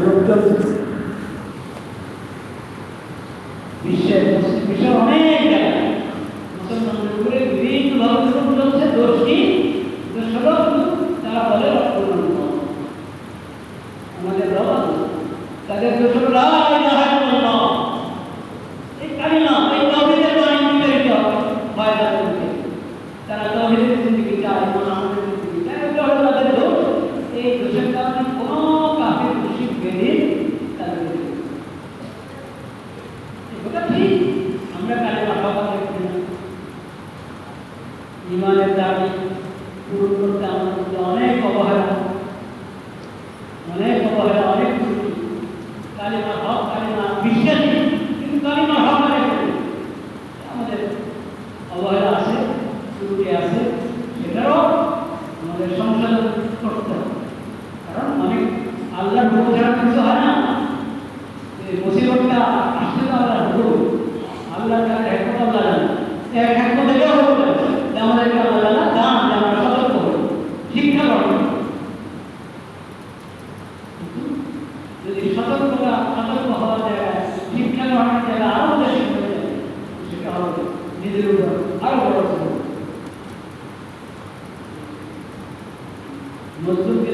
লোকজন বিশ্বের বিশ্বের অনেক জায়গায় মুসলমানদের উপরে বিভিন্ন ভাবে জুলুম চলছে দোষ কি দোষ হলো তারা বলে আমাদের বাবা তাদের দোষ হলো লা ইলাহা ইল্লাল্লাহ। এই কালিমা এই তাওহীদের বাণী বিতাড়িত হয় তাদের মধ্যে। তারা তাওহীদের জিন্দেগি চায় ইমান আমাদের জিন্দেগি চায় এটা হলো তাদের দোষ এই দোষের কারণে কোনো কাফের মুশরিক বেদিন তাদের বিরুদ্ধে। এটা ঠিক আমরা কালিমা বাবা দেখি না ইমানের দাবি পূরণ করতে আমার মধ্যে অনেক অবহেলা। অনেক অবহেলা, অনেক ত্রুটি কালিমা হক, কালিমা বিশ্বাসী, কিন্তু কালিমা হক মানে আমাদের অবহেলা আছে, ত্রুটি আছে সেটারও আমাদের সংশোধন করতে হবে। কারণ অনেক আল্লাহর হুকুম ছাড়া কিছু হয় না। মুসিবতটা হুকুম। আল্লাহ আল্লাহ যদি সতর্কতা সতর্ক হওয়া জায়গায় শিক্ষা গ্রহণের জায়গায় আরও বেশি হয়ে যায় সেটা হবে নিজের উপর আরও বড় করবে। মজদুরকে